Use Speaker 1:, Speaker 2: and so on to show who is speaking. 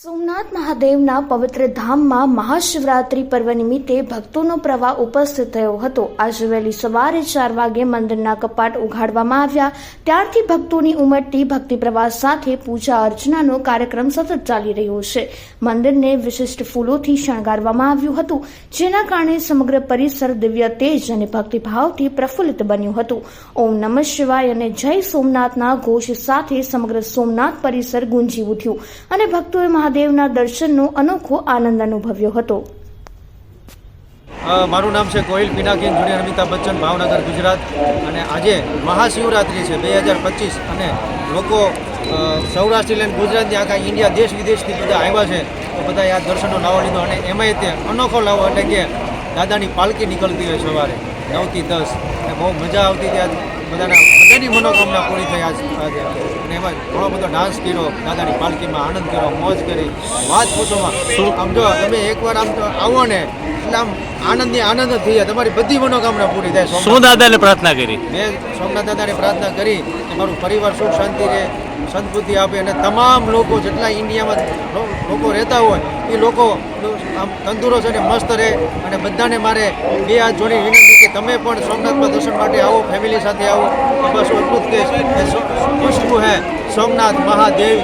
Speaker 1: સોમનાથ મહાદેવના પવિત્ર ધામમાં મહાશિવરાત્રી પર્વ નિમિત્તે ભક્તોનો પ્રવાહ ઉપસ્થિત થયો હતો. આજે વહેલી સવારે ચાર વાગે મંદિરના કપાટ ઉઘાડવામાં આવ્યા. ત્યારથી ભક્તોની ઉમટતી ભક્તિ પ્રવાહ સાથે પૂજા અર્ચનાનો કાર્યક્રમ સતત ચાલી રહ્યો છે. મંદિરને વિશિષ્ટ ફૂલોથી શણગારવામાં આવ્યું હતું, જેના કારણે સમગ્ર પરિસર દિવ્ય તેજ અને ભક્તિભાવથી પ્રફુલ્લિત બન્યું હતું. ઓમ નમઃ શિવાય અને જય સોમનાથના ઘોષ સાથે સમગ્ર સોમનાથ પરિસર ગુંજી ઉઠ્યું અને ભક્તોએ મહાદેવના દર્શનનો અનોખો આનંદ અનુભવ્યો હતો.
Speaker 2: મારું નામ છે કોહિલ પિનાકીન જુનિયર અમિતાભ બચ્ચન ભાવનગર ગુજરાત. અને આજે મહાશિવરાત્રિ છે બે હજાર પચીસ. અને લોકો અ, સૌરાષ્ટ્ર લઈને ગુજરાતની આખા ઇન્ડિયા દેશ વિદેશથી બધા આવ્યા છે. તો બધા આ દર્શનનો લાવો લીધો. અને એમાંય તે અનોખો લાવો એટલે કે દાદાની પાલકી નીકળતી હોય સવારે નવથી દસ. અને બહુ મજા આવતી આજ. બધાના બધાની મનોકામના પૂરી થઈ આજ અને એમાં ઘણો બધો ડાન્સ કર્યો દાદાની પાલકીમાં આનંદ કર્યો મોજ કરી. વાત પૂછોમાં આમ જો તમે એકવાર આમ આવો ને એટલે આમ આનંદની આનંદ જ થઈ જાય. તમારી બધી મનોકામના પૂરી થાય.
Speaker 3: શું દાદાને પ્રાર્થના કરી?
Speaker 2: મેં સોમનાથ દાદાને પ્રાર્થના કરી કે મારું પરિવાર સુખ શાંતિ રહે. સદબુદ્ધિ આપે અને તમામ લોકો જેટલા ઇન્ડિયામાં લોકો રહેતા હોય, એ લોકો આમ તંદુરસ્ત અને મસ્ત રહે અને બધાને મારે બે હાથ જોડી વિનંતી કે તમે પણ સોમનાથમાં દર્શન માટે આવો ફેમિલી સાથે આવો. બસ અદભુત કે સોમનાથ મહાદેવ